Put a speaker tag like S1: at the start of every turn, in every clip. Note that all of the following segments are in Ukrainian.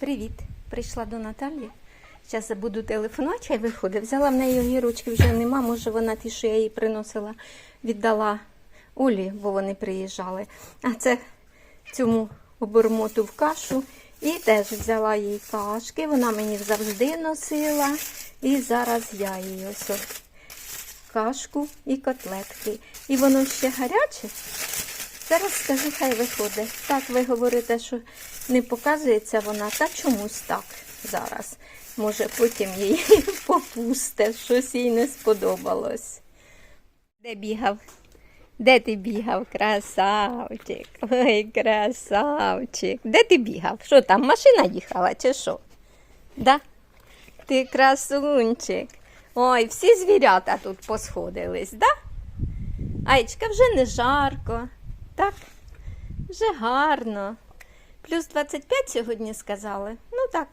S1: Привіт! Прийшла до Наталі. Зараз буду телефонувати, хай виходить. Взяла в неї огірочки, вже нема. Може, вона ті, що я їй приносила, віддала Олі, бо вони приїжджали. А це цьому обормоту в кашу. І теж взяла їй кашки. Вона мені завжди носила. І зараз я їй ось кашку і котлетки. І воно ще гаряче. Зараз скажу, хай виходить. Так, ви говорите, що не показується вона, та чомусь так зараз. Може, потім їй попусте, щось їй не сподобалось. Де бігав? Де ти бігав, красавчик? Ой, красавчик. Де ти бігав? Що там, машина їхала чи що? Да? Ти красунчик. Ой, всі звірята тут посходились, да? Айчка, вже не жарко. Так, вже гарно. Плюс 25 сьогодні сказали. Ну так.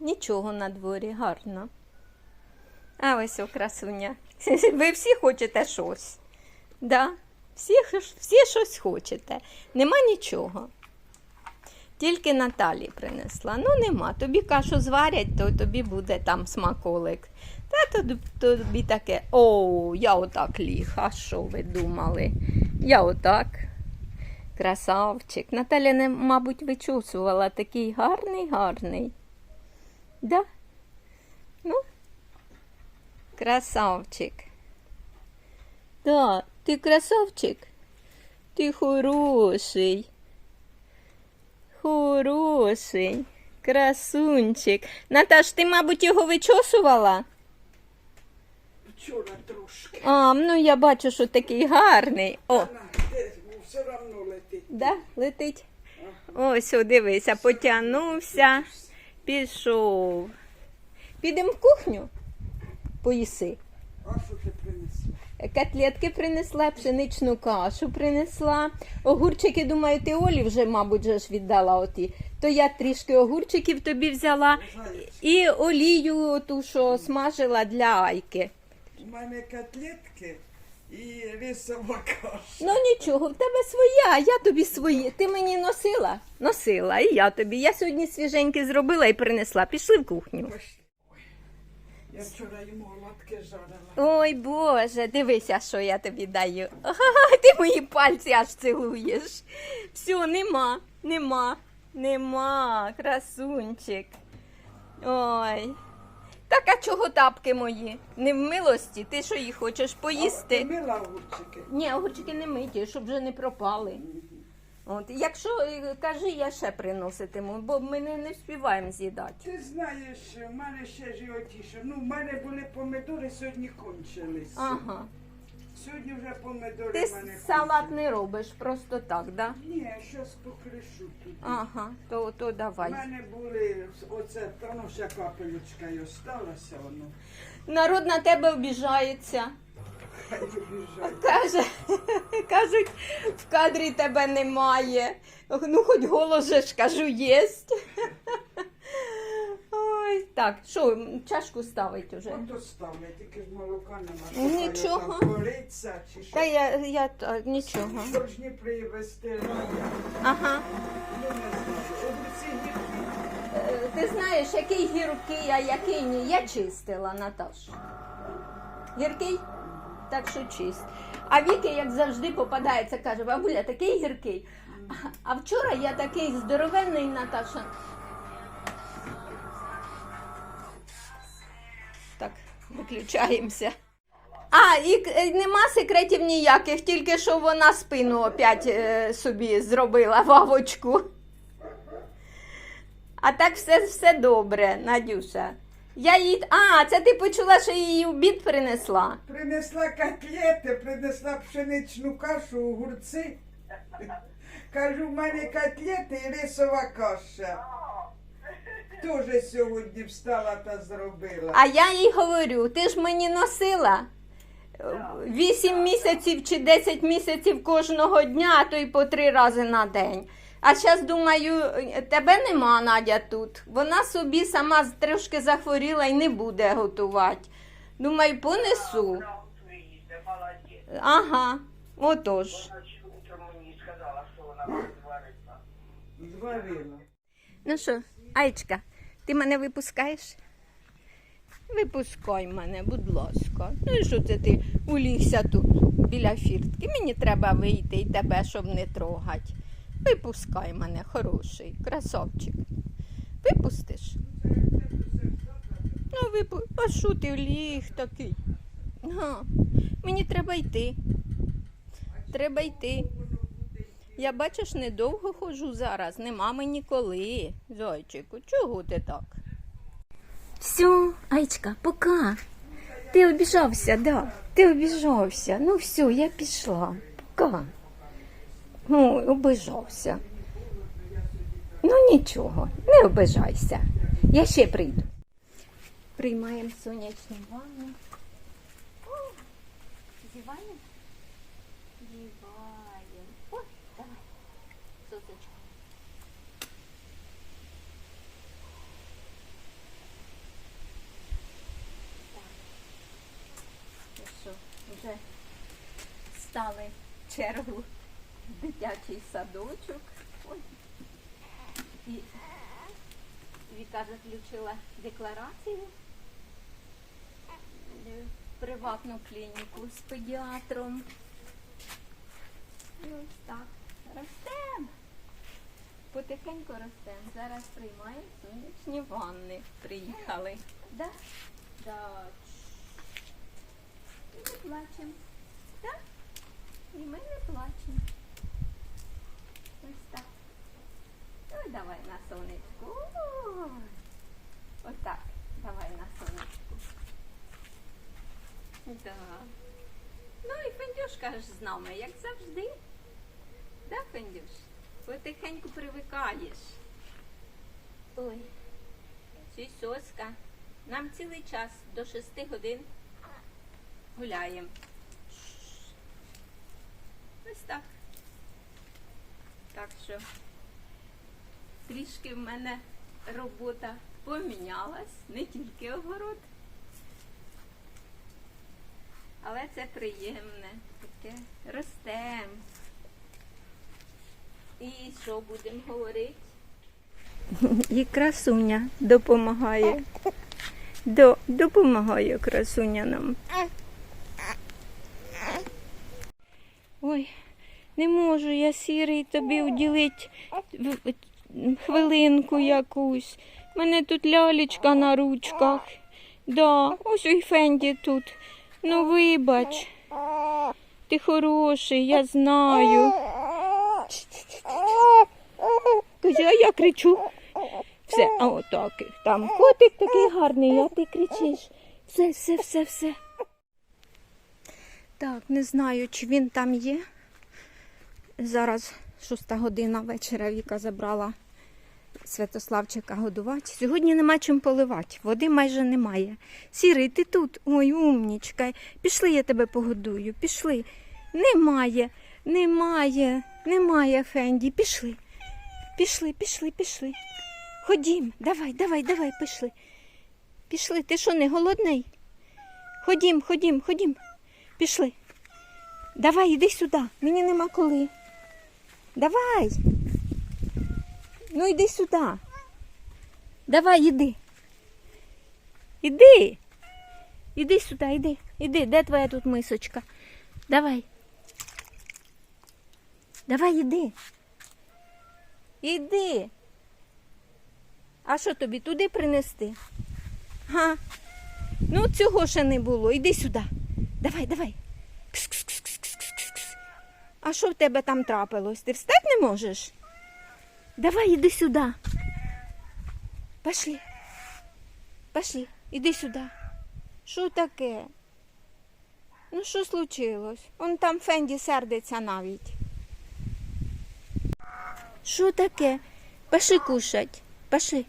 S1: Нічого на дворі, гарно. А ось о, красуня. Ви всі хочете щось. Да? Всі, всі щось хочете. Нема нічого. Тільки Наталі принесла. Ну, нема. Тобі кашу зварять, то тобі буде там смаколик. Та тобі, таке, о, я отак ліг. А що ви думали? Я отак. Красавчик. Наталя, не, мабуть, вичусувала такий гарний, гарний. Да? Ну, красавчик. Да, ти красавчик. Ти хороший. Хороший. Красунчик. Наташ, ти, мабуть, його вичосувала?
S2: Вчора трошки.
S1: А, ну я бачу, що такий гарний. О,
S2: ну, все одно летить.
S1: да, летить. Ось, о, дивися, потягнувся, пішов. Підемо в кухню. Поїси.
S2: А що ти принесла?
S1: Котлетки принесла, пшеничну кашу принесла. Огурчики, думаю, ти Олі вже, мабуть, же ж віддала оті. То я трішки огурчиків тобі взяла. І олію, ту, що смажила для Айки.
S2: Мене котлетки і рисова каша.
S1: Ну нічого, в тебе своя, а я тобі свої. Ти мені носила? Носила, і я тобі. Я сьогодні свіженьке зробила і принесла. Пішли в кухню.
S2: Ой, Я вчора йому оладки жарила.
S1: Ой Боже, дивися, що я тобі даю. Ага, ти мої пальці аж цілуєш. Все, нема, нема, нема, красунчик. Ой. Так а чого тапки мої? Не в милості, ти що їх хочеш поїсти?
S2: Ти мила огурчики?
S1: Ні, огурчики не миті, щоб вже не пропали. От, якщо е, кажи, я ще приноситиму, бо ми не, не вспіваємо з'їдати.
S2: Ти знаєш, в мене ще животіше. ну, в мене були помидори, сьогодні кончились.
S1: Ага.
S2: Сьогодні вже помидори
S1: Ти
S2: в мене
S1: салат
S2: кончились.
S1: не робиш просто так, да?
S2: Ні, щось покришу тут.
S1: Ага, то, то
S2: У
S1: давай.
S2: мене були оце, та ну ще капелючка й осталася воно.
S1: Народ на тебе обіжається.
S2: Хай.
S1: Каже, кажуть, в кадрі тебе немає. Ну, хоч голос же ж кажу, єсть. Ой, так, що, чашку ставить уже?
S2: Ото ставлю, тільки ж молока нема.
S1: Ну, нічого.
S2: Кориця чи що.
S1: Та я, я та, нічого.
S2: Должні привезти.
S1: Ага.
S2: ну, не знаю. Огурці гіркі.
S1: Е, Ти знаєш, який гіркий, а який ні. Я чистила, Наташ. Гіркий? Так що чист. А Віки, як завжди, попадається, каже, бабуля, такий гіркий. А вчора я такий здоровенний, Наташа. Виключаємося. А, і е, нема секретів ніяких, тільки що вона спину опять е, собі зробила вавочку. А так все, все добре, Надюша. Я їй. А, це ти почула, що її обід принесла.
S2: Принесла котлети, принесла пшеничну кашу, огурці. Кажу, в мене котлети і рисова каша. Теж сьогодні встала та зробила.
S1: А я їй говорю: ти ж мені носила 8 місяців чи 10 місяців кожного дня, а то й по три рази на день. А зараз думаю, тебе нема, Надя, тут. Вона собі сама трошки захворіла і не буде готувати. Думаю, понесу. Ага, отож. Ну що, Аєчка, ти мене випускаєш? Випускай мене, будь ласка. Ну що це ти улігся тут біля фіртки? Мені треба вийти і тебе, щоб не трогати. Випускай мене, хороший, красавчик. Випустиш? Ну, випу... А що ти ліг такий? Ага. Мені треба йти. Треба йти. Я бачиш, недовго ходжу зараз, нема мені коли. Зайчику, чого ти так? Все, Айчка, пока. Ти обіжався, да. Ти обіжався. Ну все, я пішла. Пока. Ой, обижався. Ну нічого, не обижайся. Я ще прийду. Приймаємо сонячну ванну. Зіваємо? Зіваємо. Давай. Сосочка. Ну що, вже стали в чергу дитячий садочок. Ой. І Віка заключила декларацію в приватну клініку з педіатром. І ось так. Ростем. Потихеньку ростем. Зараз приймаємо сонячні ванни. Приїхали. Да? Да. І ми плачемо. Так? І ми не плачемо. Ось так. Ну, давай на сонечку. Ой. Отак. Давай на сонечку. Да. Ну і Фендюшка ж з нами, як завжди. Да, Фендюш? Потихеньку привикаєш. Ой. Сюсьоска. Нам цілий час до шести годин гуляємо. Ось так. Так що трішки в мене робота помінялась, не тільки огород. Але це приємне, таке ростем. І що будемо говорити? І красуня допомагає. До, допомагає красуня нам. Ой, не можу я сірий тобі уділити хвилинку якусь. У мене тут лялечка на ручках. Да, ось і Фенді тут. Ну вибач. Ти хороший, я знаю. Каже, а я кричу. Все, а отак. Там котик такий гарний, а ти кричиш. Все, все, все, все. Так, не знаю, чи він там є. Зараз шоста година вечора Віка забрала Святославчика годувати. Сьогодні нема чим поливати, води майже немає. Сірий, ти тут? Ой, умнічка. Пішли, я тебе погодую. Пішли. Немає, немає, немає, Фенді. Пішли. Пішли, пішли, пішли. Ходім, давай, давай, давай, пішли. Пішли. Ти що, не голодний? Ходім, ходім, ходім. Пішли. Давай, іди сюди. Мені нема коли. Давай. Ну йди сюди. Давай, іди. Іди. Іди сюди, іди. Іди. Де твоя тут мисочка? Давай. Давай, іди. Іди. А що тобі туди принести? Га? Ну, цього ще не було. Іди сюди. Давай, давай. Кс-кс-кс-кс-кс-кс-кс. А що в тебе там трапилось? Ти встати не можеш? Давай, іди сюди. Пошли. Пошли, іди сюди. Що таке? Ну, що случилось? Он там Фенді сердиться навіть. Що таке? Пошли кушать. Пошли.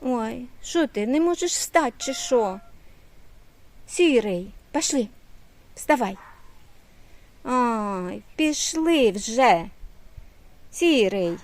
S1: Ой, що ти, не можеш встати чи що? Сірий, пошли. Вставай. Ой, пішли вже. Сірий.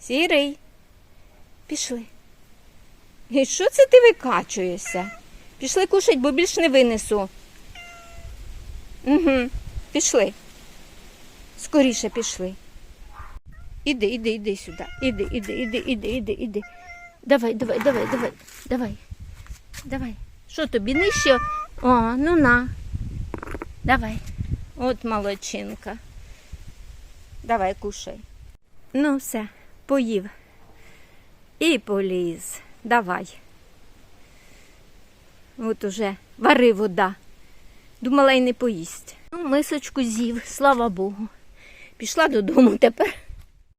S1: Сірий. Пішли. І що це ти викачуєшся? Пішли кушать, бо більш не винесу. Угу. Пішли. Скоріше пішли. Іди, іди, іди сюди. Іди, іди, іди, іди, іди, іди. Давай, давай, давай, давай, давай. Давай. Що тобі нижче? О, ну на. Давай. От молодчинка. Давай, кушай. Ну, все, поїв. І поліз. Давай. От уже вари вода. Думала й не поїсть. Ну, мисочку з'їв, слава Богу. Пішла додому тепер.